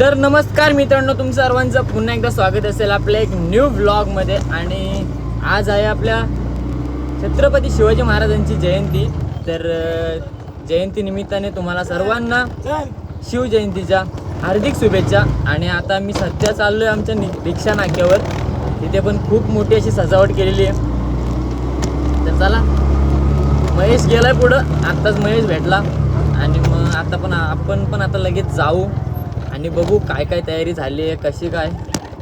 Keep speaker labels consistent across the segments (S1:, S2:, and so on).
S1: तर नमस्कार मित्रांनो तुमचं सर्वांचं पुन्हा एकदा स्वागत असेल आपल्या एक न्यू ब्लॉगमध्ये आणि आज आहे आपल्या छत्रपती शिवाजी महाराजांची जयंती. तर जयंतीनिमित्ताने जयंती निमित्ताने तुम्हाला सर्वांना शिवजयंतीच्या हार्दिक शुभेच्छा. आणि आता मी सध्या चाललो आहे आमच्या नि रिक्षा नाक्यावर. तिथे पण खूप मोठी अशी सजावट केलेली आहे. तर चला महेश गेलाय पुढं. आत्ताच महेश भेटला. आणि मग आता पण आपण पण आता लगेच जाऊ. आणि बघू काय काय तयारी झाली आहे कशी काय.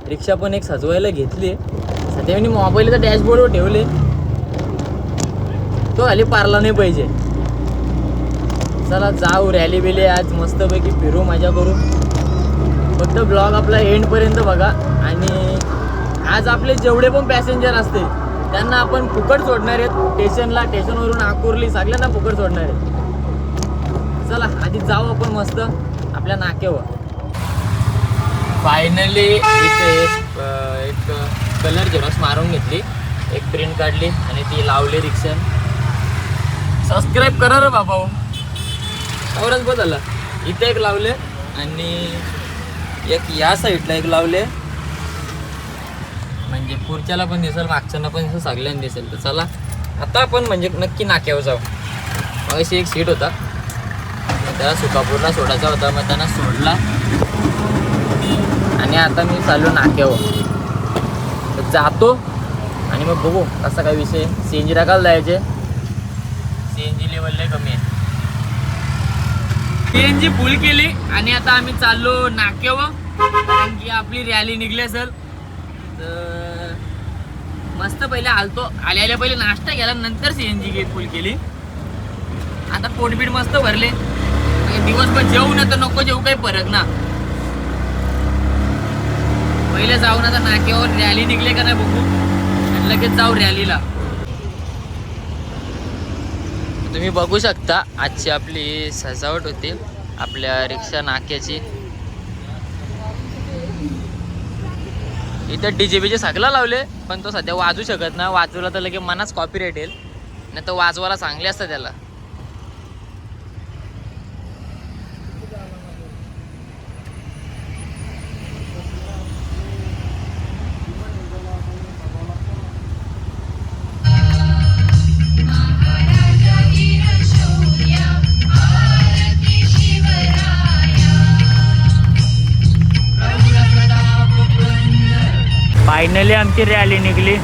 S1: रिक्षा पण एक सजवायला घेतली आहे. सध्या मी मोबाईलचा डॅशबोर्डवर ठेवले. तो खाली पारला नाही पाहिजे. चला जाऊ रॅली बिली आज. मस्तपैकी फिरू मजा करू. फक्त ब्लॉग आपला एंडपर्यंत बघा. आणि आज आपले जेवढे पण पॅसेंजर असते त्यांना आपण फुकट सोडणार आहेत. स्टेशनला स्टेशनवरून आकुर्ली सगळ्यांना फुकट सोडणार आहेत. चला आधी जाऊ आपण मस्त. आपल्या नाक्यावर. फायनली इथे एक अं, एक कलर झेरॉक्स मारून घेतली. एक प्रिंट काढली आणि ती लावली रिक्षा सबस्क्राईब करा रे बाबा. हो. आवरच बदलला. इथे एक लावले आणि एक या साईडला एक लावले. म्हणजे पुढच्याला पण दिसेल मागच्यानं पण दिसेल सगळ्यांना दिसेल. तर चला आता आपण म्हणजे नक्की नाक्यावर जाऊ. मग एक सीट होता. मग त्याला सुकापूरला सोडायचा होता मग त्यांना सोडला. आणि आता मी चाललो नाक्यावर. जातो आणि मग बघू कसा काय विषय सी एन जी टाकायला जायचे. सी एन जी लेवल लय कमी आहे. सी एन जी फुल केली आणि आता आम्ही चाललो नाक्यावर. कारण की आपली रॅली निघली असेल. तर मस्त पहिले आलतो. आल्या आल्या पहिले नाश्ता केला नंतर सी एन जी फुल केली. आता पोटबीट मस्त भरले. म्हणजे दिवसभर जेवू ना तर नको जेवू काही परत ना. पहिले जाऊन आता नाक्यावर रॅली निघले का नाही बघू. आणि लगेच जाऊ रॅलीला तुम्ही बघू शकता आजची आपली सजावट होती आपल्या रिक्षा नाक्याची. इथं डी जे बीचे सगळं लावले पण तो सध्या वाजू शकत ना वाजवला तर लगे मनाच कॉपी रेट येईल. नाही तर वाजवायला चांगले असतं त्याला. फायनली आमची रॅली निघली.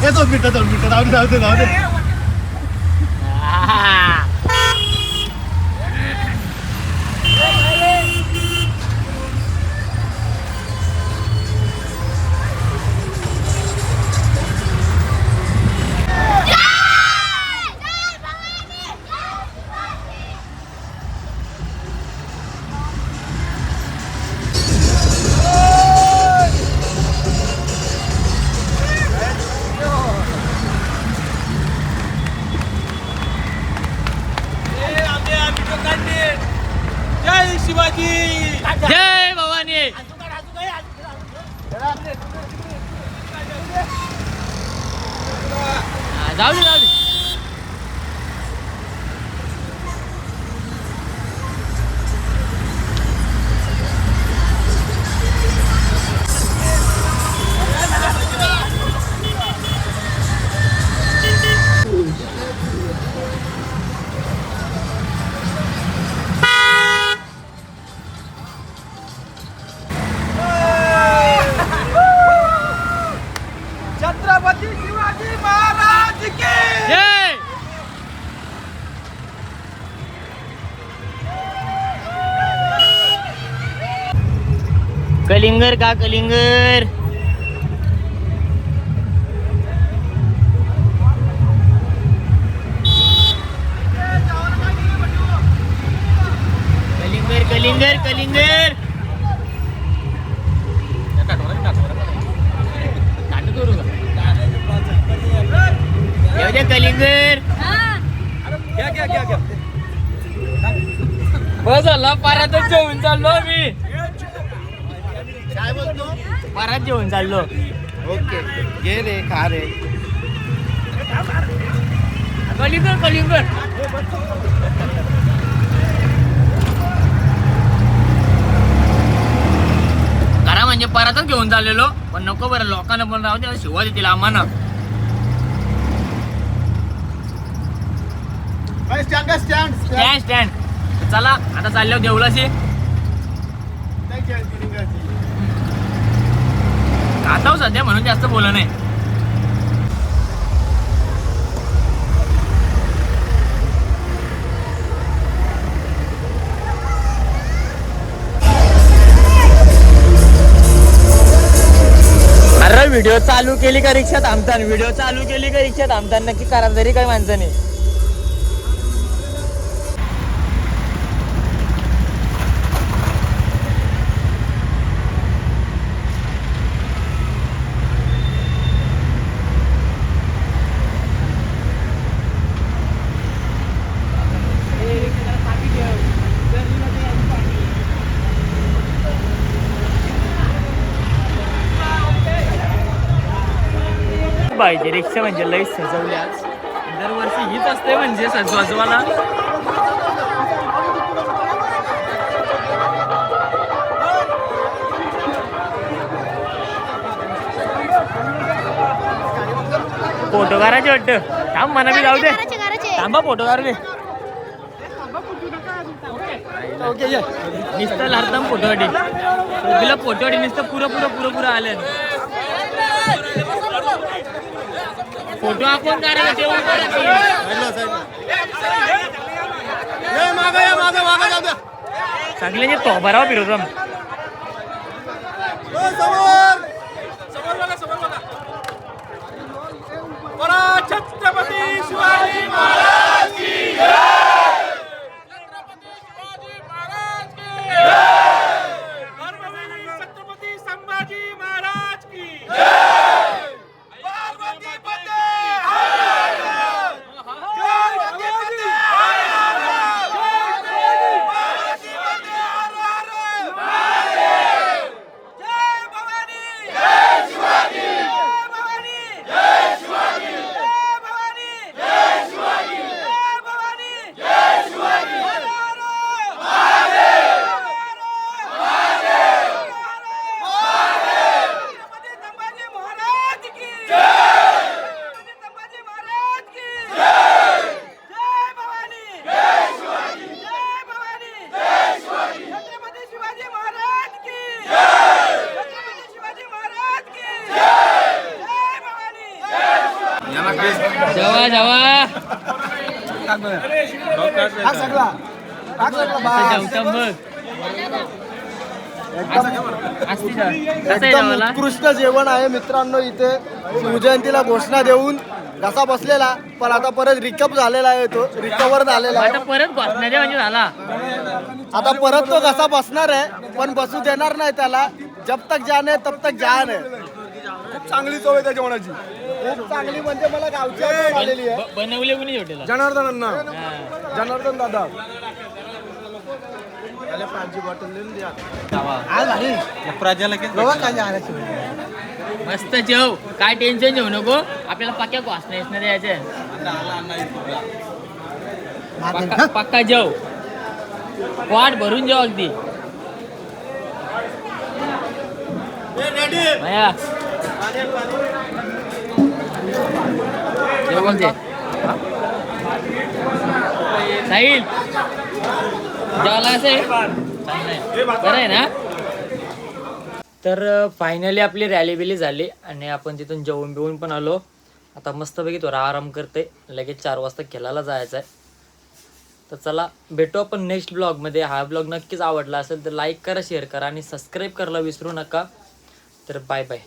S2: हे मिनिटं दोन मिनिटं जाऊ दे जाऊ दे जाऊ दे. जय शिवाजी!
S1: जय भवानी! जाऊ दे जाऊ दे. कलिंगर का कलिंगर कलिंगर कलिंगर कलिंगर. नाटक करू का येऊ दे कलिंगर.
S2: घ्या घ्या घ्या घ्या
S1: बस झाला परातच जेवून चाललो मी
S2: काय बोलतो?
S1: परात जेवून चाललो.
S2: ओके. घे रे खा रे.
S1: कलिंगर कलिंगर म्हणजे परतच घेऊन चाललेलो पण नको बरं लोकांना पण राहू दे शिवा देतील आम्हाला.
S2: स्टँड स्टँड
S1: स्टँड स्टँड चला आता चाललो देवलाशी आता सध्या म्हणून जास्त बोलत नाही. अरे व्हिडिओ चालू केली का रिक्षा थांबताना व्हिडिओ चालू केली का रिक्षा थांबताना नक्की करा तरी काही माणसाने पाहिजे. रिक्षा म्हणजे लई सजवली आज दरवर्षी हीच असते म्हणजे सजवाजवाला. फोटो काढायचे वाटतं. थांब मना बी जाऊ दे.
S3: करायचे करायचे
S1: थांबा फोटो काढू दे नुसतं लाडताम फोटोसाठी तुला फोटोसाठी नुसतं पुरं पुरं पुरं पुरं आलं फोटो आपण
S2: द्या
S1: सगळ्यांचे तो
S2: ओ, समोर. छत्रपती शिवाजी महाराज की छत्रपती
S1: आहे
S4: एकदम? उत्कृष्ट जेवण आहे मित्रांनो इथे. शिवजयंतीला घोषणा देऊन घसा बसलेला पण आता परत रिकअप झालेला आहे तो. रिकवर झालेला
S1: आता
S4: आहे
S1: परत म्हणजे झाला.
S4: आता परत तो घसा बसणार आहे पण बसू देणार नाही त्याला. जब तक जाने तब तक जान. आहे
S2: खूप चांगली चव आहे त्या जेवणाची.
S4: खूप चांगली म्हणजे मला गावची आठवण आलेली आहे.
S1: बनवले कोणी
S2: जनार्दन अण्णा. जनार्दन दादा.
S1: मस्त जेव. काय टेन्शन घेऊ नको. आपल्याला पक्क्या वाचना येणार यायचे पक्का पक्का जेव. वाट भरून जेव अगदी. भैया. जेव बोलते. साहिल जेवायला बरं आहे ना? तर फायनली आपली रॅली बिली झाली आणि आपण तिथून जेवून बिवून पण आलो. आता मस्तपैकी थोडा आराम करते लगेच चार वाजता खेळायला जायचं आहे तर चला भेटू आपण नेक्स्ट ब्लॉगमध्ये हा ब्लॉग नक्कीच आवडला असेल तर लाईक करा शेअर करा आणि सबस्क्राईब करायला विसरू नका. तर बाय बाय